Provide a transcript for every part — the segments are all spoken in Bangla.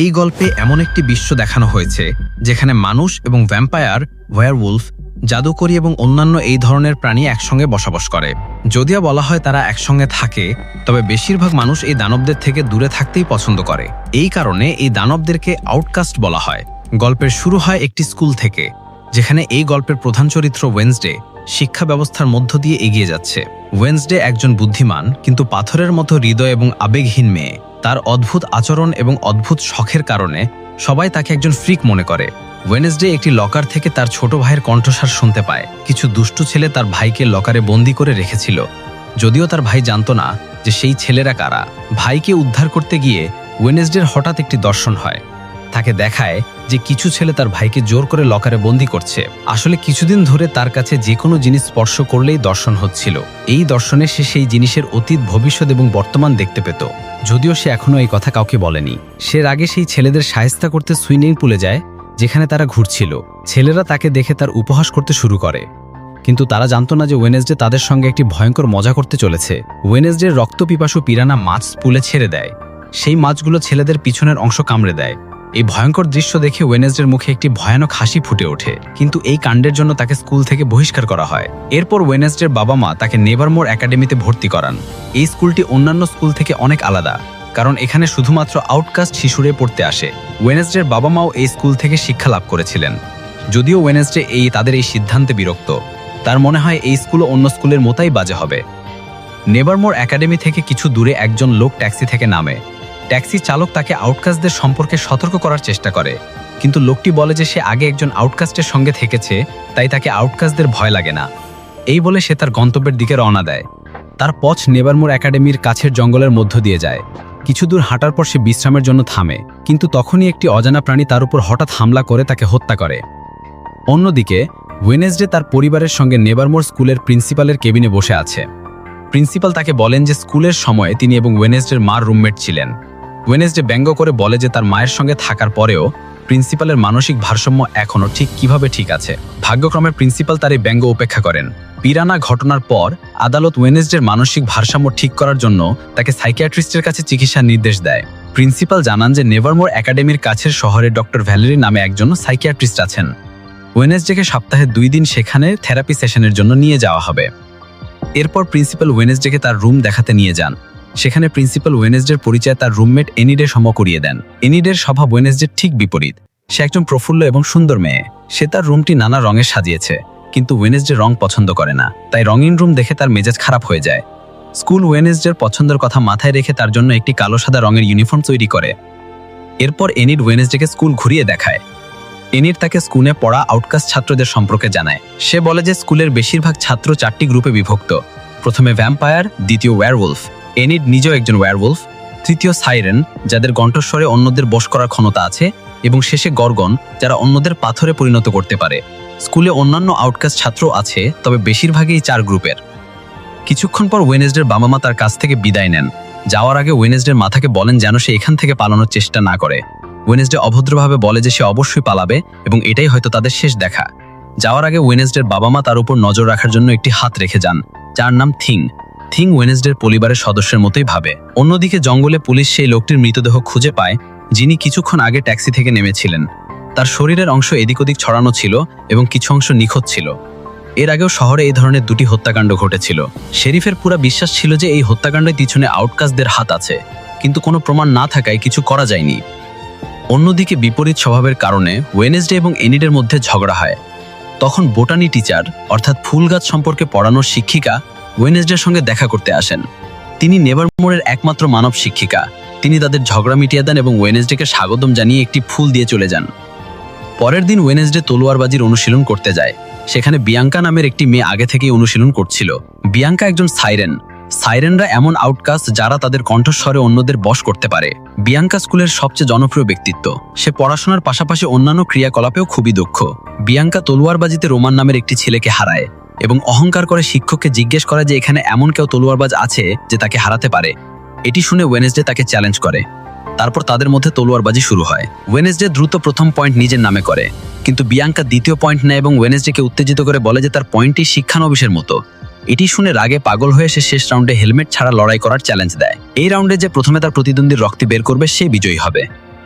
এই গল্পে এমন একটি বিশ্ব দেখানো হয়েছে, যেখানে মানুষ এবং ভ্যাম্পায়ার ওয়ারউলফ জাদুকরী এবং অন্যান্য এই ধরনের প্রাণী একসঙ্গে বসবাস করে। যদিও বলা হয় তারা একসঙ্গে থাকে, তবে বেশিরভাগ মানুষ এই দানবদের থেকে দূরে থাকতেই পছন্দ করে। এই কারণে এই দানবদেরকে আউটকাস্ট বলা হয়। গল্পের শুরু হয় একটি স্কুল থেকে, যেখানে এই গল্পের প্রধান চরিত্র ওয়েন্সডে শিক্ষা ব্যবস্থার মধ্য দিয়ে এগিয়ে যাচ্ছে। ওয়েন্সডে একজন বুদ্ধিমান, কিন্তু পাথরের মতো হৃদয় এবং আবেগহীন মেয়ে। তার অদ্ভুত আচরণ এবং অদ্ভুত শখের কারণে সবাই তাকে একজন ফ্রিক মনে করে। ওয়েনেসডে একটি লকার থেকে তার ছোট ভাইয়ের কণ্ঠস্বর শুনতে পায়। কিছু দুষ্টু ছেলে তার ভাইকে লকারে বন্দি করে রেখেছিল। যদিও তার ভাই জানতো না যে সেই ছেলেরা কারা। ভাইকে উদ্ধার করতে গিয়ে ওয়েনেসডের হঠাৎ একটি দর্শন হয়। তাকে দেখায় যে কিছু ছেলে তার ভাইকে জোর করে লকারে বন্দি করছে। আসলে কিছুদিন ধরে তার কাছে যে কোনো জিনিস স্পর্শ করলেই দর্শন হচ্ছিল। এই দর্শনে সে সেই জিনিসের অতীত, ভবিষ্যৎ এবং বর্তমান দেখতে পেত। যদিও সে এখনও এই কথা কাউকে বলেনি। সে আগে সেই ছেলেদের সায়স্তা করতে সুইমিং পুলে যায়, যেখানে তারা ঘুরছিল। ছেলেরা তাকে দেখে তার উপহাস করতে শুরু করে। কিন্তু তারা জানতো না যে ওয়েনেসডে তাদের সঙ্গে একটি ভয়ঙ্কর মজা করতে চলেছে। ওয়েনেসডের রক্তপিপাসু পিরানা মাছ পুলে ছেড়ে দেয়। সেই মাছগুলো ছেলেদের পিছনের অংশ কামড়ে দেয়। এই ভয়ঙ্কর দৃশ্য দেখে ওয়েনেসডের মুখে একটি ভয়ানক হাসি ফুটে ওঠে। কিন্তু এই কাণ্ডের জন্য তাকে স্কুল থেকে বহিষ্কার করা হয়। এরপর ওয়েনেসডের বাবা মা তাকে নেভারমোর একাডেমিতে ভর্তি করান। এই স্কুলটি অন্যান্য স্কুল থেকে অনেক আলাদা, কারণ এখানে শুধুমাত্র আউটকাস্ট শিশুরে পড়তে আসে। ওয়েনেসডের বাবা মাও এই স্কুল থেকে শিক্ষা লাভ করেছিলেন। যদিও ওয়েনেসডে এই তাদের এই সিদ্ধান্তে বিরক্ত, তার মনে হয় এই স্কুলও অন্য স্কুলের মতাই বাজে হবে। নেভারমোর একাডেমি থেকে কিছু দূরে একজন লোক ট্যাক্সি থেকে নামে। ট্যাক্সি চালক তাকে আউটকাস্টদের সম্পর্কে সতর্ক করার চেষ্টা করে। কিন্তু লোকটি বলে যে সে আগে একজন আউটকাস্টের সঙ্গে থেকেছে, তাই তাকে আউটকাস্টদের ভয় লাগে না। এই বলে সে তার গন্তব্যের দিকে রওনা দেয়। তার পথ নেভারমোর একাডেমির কাছের জঙ্গলের মধ্য দিয়ে যায়। কিছু দূর হাঁটার পর সে বিশ্রামের জন্য থামে, কিন্তু তখনই একটি অজানা প্রাণী তার উপর হঠাৎ হামলা করে তাকে হত্যা করে। অন্যদিকে ওয়েনেসডে তার পরিবারের সঙ্গে নেভারমোর স্কুলের প্রিন্সিপালের কেবিনে বসে আছে। প্রিন্সিপাল তাকে বলেন যে স্কুলের সময়ে তিনি এবং ওয়েনেসডের মার রুমমেট ছিলেন। ওয়েনেসডে ব্যঙ্গ করে বলে যে তার মায়ের সঙ্গে থাকার পরেও প্রিন্সিপালের মানসিক ভারসাম্য এখনও ঠিক কীভাবে ঠিক আছে। ভাগ্যক্রমে প্রিন্সিপাল তার এই ব্যঙ্গ উপেক্ষা করেন। পিরানা ঘটনার পর আদালত ওয়েনেসডের মানসিক ভারসাম্য ঠিক করার জন্য তাকে সাইকিয়াট্রিস্টের কাছে চিকিৎসার নির্দেশ দেয়। প্রিন্সিপাল জানান যে নেভারমোর একাডেমির কাছের শহরে ডক্টর ভ্যালেরি নামে একজন সাইকিয়াট্রিস্ট আছেন। ওয়েনেসডেকে সপ্তাহে দুই দিন সেখানে থেরাপি সেশনের জন্য নিয়ে যাওয়া হবে। এরপর প্রিন্সিপাল ওয়েনেসডেকে তার রুম দেখাতে নিয়ে যান। সেখানে প্রিন্সিপাল ওয়েনেসডের পরিচয় তার রুমমেট এনিডের সম করিয়ে দেন। এনিডের স্বভাব ওয়েনেসডের ঠিক বিপরীত। সে একজন প্রফুল্ল এবং সুন্দর মেয়ে। সে তার রুমটি নানা রঙে সাজিয়েছে। কিন্তু ওয়েনেসডে রং পছন্দ করে না। তাই রঙিন রুম দেখে তার মেজাজ খারাপ হয়ে যায়। স্কুল ওয়েনেসডের পছন্দের কথা মাথায় রেখে তার জন্য একটি কালো সাদা রঙের ইউনিফর্ম তৈরি করে। এরপর এনিড ওয়েনেসডেকে স্কুল ঘুরিয়ে দেখায়। এনির তাকে স্কুলে পড়া আউটকাস্ট ছাত্রদের সম্পর্কে জানায়। সে বলে যে স্কুলের বেশিরভাগ ছাত্র চারটি গ্রুপে বিভক্ত। প্রথমে ভ্যাম্পায়ার, দ্বিতীয় ওয়্যারউলফ এনিড নিজেও একজন ওয়্যারউলফ তৃতীয় সাইরেন, যাদের কণ্ঠস্বরে অন্যদের বশ করার ক্ষমতা আছে, এবং শেষে গর্গন, যারা অন্যদের পাথরে পরিণত করতে পারে। স্কুলে অন্যান্য আউটকাস্ট ছাত্র আছে, তবে বেশিরভাগই চার গ্রুপের। কিছুক্ষণ পর ওয়েনেসডের বাবা মা তার কাছ থেকে বিদায় নেন। যাওয়ার আগে ওয়েনেসডের মাথাকে বলেন যেন সে এখান থেকে পালানোর চেষ্টা না করে। ওয়েনেসডে অভদ্রভাবে বলে যে সে অবশ্যই পালাবে, এবং এটাই হয়তো তাদের শেষ দেখা। যাওয়ার আগে ওয়েনেসডের বাবা মা তার উপর নজর রাখার জন্য একটি হাত রেখে যান, যার নাম থিং। থিং ওয়েনেসডের পরিবারের সদস্যের মতোই ভাবে। অন্যদিকে জঙ্গলে পুলিশ সেই লোকটির মৃতদেহ খুঁজে পায়, যিনি কিছুক্ষণ আগে ট্যাক্সি থেকে নেমেছিলেন। তার শরীরের অংশ এদিক ওদিক ছড়ানো ছিল এবং কিছু অংশ নিখোঁজ ছিল। এর আগেও শহরে এই ধরনের দুটি হত্যাকাণ্ড ঘটেছিল। শেরিফের পুরা বিশ্বাস ছিল যে এই হত্যাকাণ্ডের পিছনে আউটকাস্টদের হাত আছে, কিন্তু কোনো প্রমাণ না থাকায় কিছু করা যায়নি। অন্যদিকে বিপরীত স্বভাবের কারণে ওয়েনেসডে এবং এনিডের মধ্যে ঝগড়া হয়। তখন বোটানি টিচার, অর্থাৎ ফুল গাছ সম্পর্কে পড়ানোর শিক্ষিকা ওয়েনেসডের সঙ্গে দেখা করতে আসেন। তিনি নেভারমোরের একমাত্র মানব শিক্ষিকা। তিনি তাদের ঝগড়া মিটিয়ে দেন এবং ওয়েনেসডেকে স্বাগতম জানিয়ে একটি ফুল দিয়ে চলে যান। পরের দিন ওয়েনেসডে তলোয়ারবাজির অনুশীলন করতে যায়। সেখানে বিয়াঙ্কা নামের একটি মেয়ে আগে থেকেই অনুশীলন করছিল। বিয়াঙ্কা একজন সাইরেন। সাইরেনরা এমন আউটকাস্ট যারা তাদের কণ্ঠস্বরে অন্যদের বশ করতে পারে। বিয়াঙ্কা স্কুলের সবচেয়ে জনপ্রিয় ব্যক্তিত্ব। সে পড়াশোনার পাশাপাশি অন্যান্য ক্রিয়াকলাপেও খুবই দক্ষ। বিয়াঙ্কা তলোয়ারবাজিতে রোমান নামের একটি ছেলেকে হারায়। এবং অহংকার করে শিক্ষককে জিজ্ঞেস করে যে এখানে এমন কেউ তলোয়ারবাজ আছে যে তাকে হারাতে পারে। এটি শুনে ওয়েনেসডে তাকে চ্যালেঞ্জ করে। তারপর তাদের মধ্যে তলোয়ারবাজি শুরু হয়। ওয়েনেসডে দ্রুত প্রথম পয়েন্ট নিজের নামে করে। কিন্তু বিয়াঙ্কা দ্বিতীয় পয়েন্ট নেয় এবং ওয়েনেসডেকে উত্তেজিত করে বলে যে তার পয়েন্টটি শিক্ষানবিশের মতো। এটি শুনে রাগে পাগল হয়ে সে শেষ রাউন্ডে হেলমেট ছাড়া লড়াই করার চ্যালেঞ্জ দেয়। এই রাউন্ডে যে প্রথমে তার প্রতিদ্বন্দ্বীর রক্তি বের করবে, সে বিজয়ী হবে।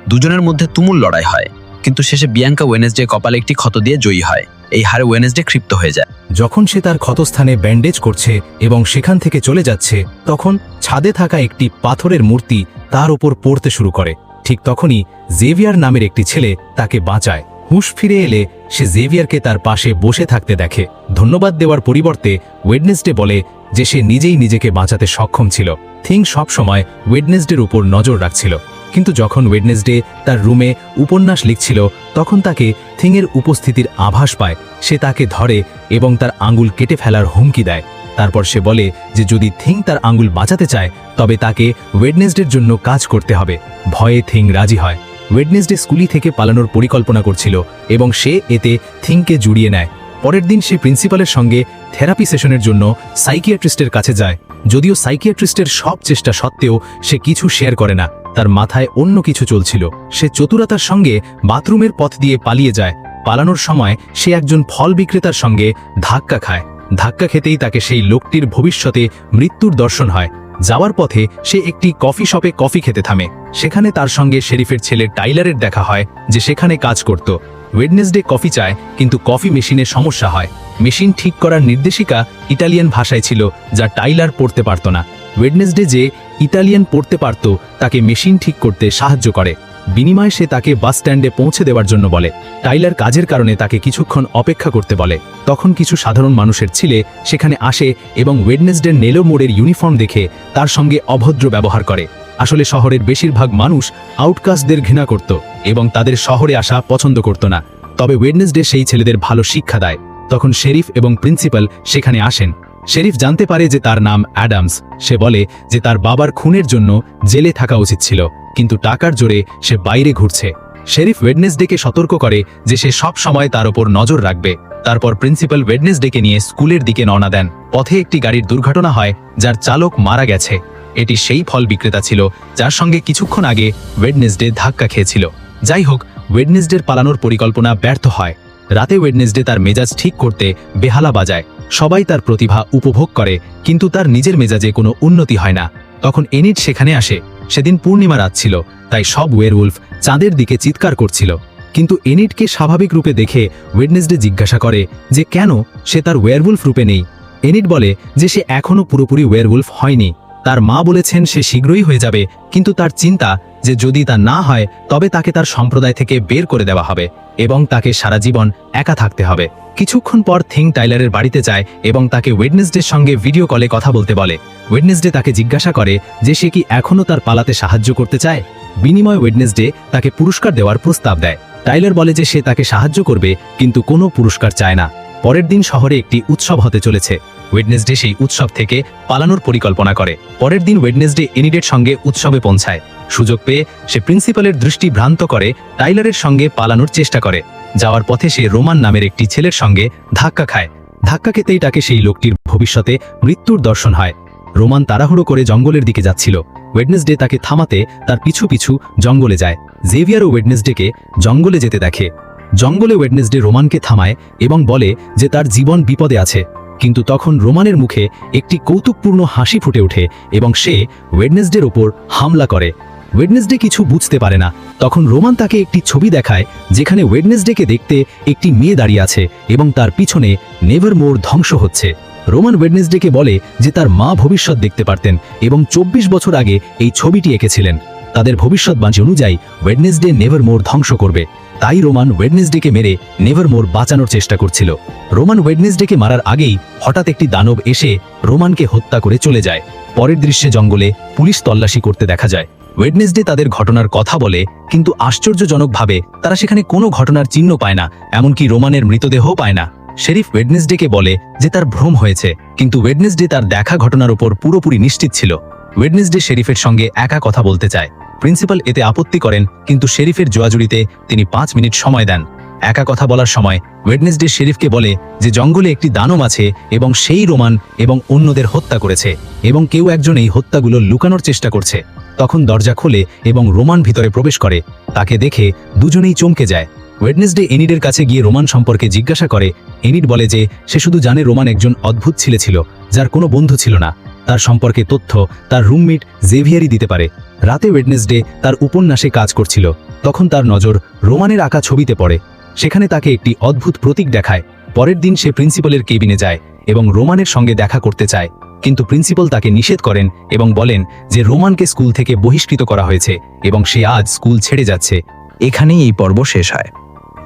দুজনের মধ্যে তুমুল লড়াই হয়। কিন্তু শেষে বিয়াঙ্কা ওয়েনেসডে কপালে একটি ক্ষত দিয়ে জয়ী হয়। এই হারে ওয়েনেসডে ক্ষিপ্ত হয়ে যায়। যখন সে তার ক্ষতস্থানে ব্যান্ডেজ করছে এবং সেখান থেকে চলে যাচ্ছে, তখন ছাদে থাকা একটি পাথরের মূর্তি তার ওপর পড়তে শুরু করে। ঠিক তখনই জেভিয়ার নামের একটি ছেলে তাকে বাঁচায়। হুঁশ ফিরে এলে সে জেভিয়ারকে তার পাশে বসে থাকতে দেখে। ধন্যবাদ দেওয়ার পরিবর্তে ওয়েডনেসডে বলে যে সে নিজেই নিজেকে বাঁচাতে সক্ষম ছিল। থিং সবসময় ওয়েডনেসডের উপর নজর রাখছিল। কিন্তু যখন ওয়েডনেসডে তার রুমে উপন্যাস লিখছিল, তখন তাকে থিংয়ের উপস্থিতির আভাস পায়। সে তাকে ধরে এবং তার আঙ্গুল কেটে ফেলার হুমকি দেয়। তারপর সে বলে যে, যদি থিং তার আঙ্গুল বাঁচাতে চায়, তবে তাকে ওয়েডনেসডের জন্য কাজ করতে হবে। ভয়ে থিং রাজি হয়। ওয়েডনেসডে স্কুলি থেকে পালানোর পরিকল্পনা করছিল এবং সে এতে থিংকে জুড়িয়ে নেয়। পরের দিন সে প্রিন্সিপালের সঙ্গে থেরাপি সেশনের জন্য সাইকিয়াট্রিস্টের কাছে যায়। যদিও সাইকিয়াট্রিস্টের সব চেষ্টা সত্ত্বেও সে কিছু শেয়ার করে না। তার মাথায় অন্য কিছু চলছিল। সে চতুরতার সঙ্গে বাথরুমের পথ দিয়ে পালিয়ে যায়। পালানোর সময় সে একজন ফল বিক্রেতার সঙ্গে ধাক্কা খায়। ধাক্কা খেতেই তাকে সেই লোকটির ভবিষ্যতে মৃত্যুর দর্শন হয়। যাওয়ার পথে সে একটি কফি শপে কফি খেতে থামে। সেখানে তার সঙ্গে শেরিফের ছেলে টাইলারের দেখা হয়, যে সেখানে কাজ করত। ওয়েডনেসডে কফি চায়, কিন্তু কফি মেশিনে সমস্যা হয়। মেশিন ঠিক করার নির্দেশিকা ইটালিয়ান ভাষায় ছিল, যা টাইলার পড়তে পারত না। ওয়েডনেসডে যে ইটালিয়ান পড়তে পারত, তাকে মেশিন ঠিক করতে সাহায্য করে। বিনিময়ে সে তাকে বাস স্ট্যান্ডে পৌঁছে দেওয়ার জন্য বলে। টাইলার কাজের কারণে তাকে কিছুক্ষণ অপেক্ষা করতে বলে। তখন কিছু সাধারণ মানুষের ছিলে সেখানে আসে এবং ওয়েডনেসডের নেলো মোড়ের ইউনিফর্ম দেখে তার সঙ্গে অভদ্র ব্যবহার করে। আসলে শহরের বেশিরভাগ মানুষ আউটকাস্টদের ঘৃণা করত এবং তাদের শহরে আসা পছন্দ করত না। তবে ওয়েডনেসডে সেই ছেলেদের ভালো শিক্ষা দেয়। তখন শেরিফ এবং প্রিন্সিপাল সেখানে আসেন। শেরিফ জানতে পারে যে তার নাম অ্যাডামস। সে বলে যে তার বাবার খুনের জন্য জেলে থাকা উচিত ছিল, কিন্তু টাকার জোরে সে বাইরে ঘুরছে। শেরিফ ওয়েডনেসডেকে সতর্ক করে যে সে সব সময় তার ওপর নজর রাখবে। তারপর প্রিন্সিপাল ওয়েডনেসডেকে নিয়ে স্কুলের দিকে রওনা দেন। পথে একটি গাড়ির দুর্ঘটনা হয়, যার চালক মারা গেছে। এটি সেই ফল বিক্রেতা ছিল, যার সঙ্গে কিছুক্ষণ আগে ওয়েডনেসডে ধাক্কা খেয়েছিল। যাই হোক, ওয়েডনেসডের পালানোর পরিকল্পনা ব্যর্থ হয়। রাতে ওয়েডনেসডে তার মেজাজ ঠিক করতে বেহালা বাজায়। সবাই তার প্রতিভা উপভোগ করে, কিন্তু তার নিজের মেজাজে কোনো উন্নতি হয় না। তখন এনিট সেখানে আসে। সেদিন পূর্ণিমা রাত ছিল, তাই সব ওয়েরউলফ চাঁদের দিকে চিৎকার করছিল। কিন্তু এনিটকে স্বাভাবিক রূপে দেখে ওয়েডনেসডে জিজ্ঞাসা করে যে কেন সে তার ওয়ারউলফ রূপে নেই? এনিট বলে যে সে এখনও পুরোপুরি ওয়ারউলফ হয়নি। তার মা বলেছেন সে শীঘ্রই হয়ে যাবে, কিন্তু তার চিন্তা যে যদি তা না হয়, তবে তাকে তার সম্প্রদায় থেকে বের করে দেওয়া হবে এবং তাকে সারা জীবন একা থাকতে হবে। কিছুক্ষণ পর থিং টাইলারের বাড়িতে যায় এবং তাকে ওয়েডনেসডের সঙ্গে ভিডিও কলে কথা বলতে বলে। ওয়েডনেসডে তাকে জিজ্ঞাসা করে যে সে কি এখনও তার পালাতে সাহায্য করতে চায়? বিনিময় ওয়েডনেসডে তাকে পুরস্কার দেওয়ার প্রস্তাব দেয়। টাইলার বলে যে সে তাকে সাহায্য করবে, কিন্তু কোনো পুরস্কার চায় না। পরের দিন শহরে একটি উৎসব হতে চলেছে। ওয়েডনেসডে সেই উৎসব থেকে পালানোর পরিকল্পনা করে। পরের দিন ওয়েডনেসডে এনিডের সঙ্গে উৎসবে পৌঁছায়। সুযোগ পেয়ে সে প্রিন্সিপালের দৃষ্টি ভ্রান্ত করে, টাইলারের সঙ্গে পালানোর চেষ্টা করে। যাওয়ার পথে সে রোমান নামের একটি ছেলের সঙ্গে ধাক্কা খায়। ধাক্কা খেতেই তাকে সেই লোকটির ভবিষ্যতে মৃত্যুর দর্শন হয়। রোমান তাড়াহুড়ো করে জঙ্গলের দিকে যাচ্ছিল। ওয়েডনেসডে তাকে থামাতে তার পিছু পিছু জঙ্গলে যায়। জেভিয়ার ও ওয়েডনেসডেকে জঙ্গলে যেতে দেখে। জঙ্গলে ওয়েডনেসডে রোমানকে থামায় এবং বলে যে তার জীবন বিপদে আছে। কিন্তু তখন রোমানের মুখে একটি কৌতুকপূর্ণ হাসি ফুটে ওঠে এবং সে ওয়েডনেসডের ওপর হামলা করে। ওয়েডনেসডে কিছু বুঝতে পারে না। তখন রোমান তাকে একটি ছবি দেখায়, যেখানে ওয়েডনেসডেকে দেখতে একটি মেয়ে দাঁড়িয়ে আছে এবং তার পিছনে নেভার মোর ধ্বংস হচ্ছে। রোমান ওয়েডনেসডেকে বলে যে তার মা ভবিষ্যৎ দেখতে পারতেন এবং চব্বিশ বছর আগে এই ছবিটি এঁকেছিলেন। তাদের ভবিষ্যৎবাণী অনুযায়ী ওয়েডনেসডে নেভার মোর ধ্বংস করবে। তাই রোমান ওয়েডনেসডেকে মেরে নেভার মোর বাঁচানোর চেষ্টা করছিল। রোমান ওয়েডনেসডেকে মারার আগেই হঠাৎ একটি দানব এসে রোমানকে হত্যা করে চলে যায়। পরের দৃশ্যে জঙ্গলে পুলিশ তল্লাশি করতে দেখা যায়। ওয়েডনেসডে তাদের ঘটনার কথা বলে, কিন্তু আশ্চর্যজনকভাবে তারা সেখানে কোনো ঘটনার চিহ্ন পায় না, এমনকি রোমানের মৃতদেহও পায় না। শেরিফ ওয়েডনেসডেকে বলে যে তার ভ্রম হয়েছে, কিন্তু ওয়েডনেসডে তার দেখা ঘটনার উপর পুরোপুরি নিশ্চিত ছিল। ওয়েডনেসডে শেরিফের সঙ্গে একা কথা বলতে চায়। প্রিন্সিপাল এতে আপত্তি করেন, কিন্তু শেরিফের জোয়াজুড়িতে তিনি পাঁচ মিনিট সময় দেন। একা কথা বলার সময় ওয়েডনেসডে শেরিফকে বলে যে জঙ্গলে একটি দানব আছে এবং সেই রোমান এবং অন্যদের হত্যা করেছে এবং কেউ একজন এই হত্যাগুলো লুকানোর চেষ্টা করছে। তখন দরজা খোলে এবং রোমান ভিতরে প্রবেশ করে। তাকে দেখে দুজনেই চমকে যায়। ওয়েডনেসডে এনিডের কাছে গিয়ে রোমান সম্পর্কে জিজ্ঞাসা করে। এনিড বলে যে সে শুধু জানে রোমান একজন অদ্ভুত ছেলে ছিল, যার কোনো বন্ধু ছিল না। তার সম্পর্কে তথ্য তার রুমমেট জেভিয়ারই দিতে পারে। রাতে ওয়েডনেসডে তার উপন্যাসে কাজ করছিল। তখন তার নজর রোমানের আঁকা ছবিতে পড়ে। সেখানে তাকে একটি অদ্ভুত প্রতীক দেখায়। পরের দিন সে প্রিন্সিপালের কেবিনে যায় এবং রোমানের সঙ্গে দেখা করতে চায়। কিন্তু প্রিন্সিপাল তাকে নিষেধ করেন এবং বলেন যে রোমানকে স্কুল থেকে বহিষ্কৃত করা হয়েছে এবং সে আজ স্কুল ছেড়ে যাচ্ছে। এখানেই এই পর্ব শেষ হয়।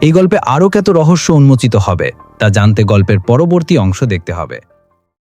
এই গল্পে আরও কত রহস্য উন্মোচিত হবে তা জানতে গল্পের পরবর্তী অংশ দেখতে হবে।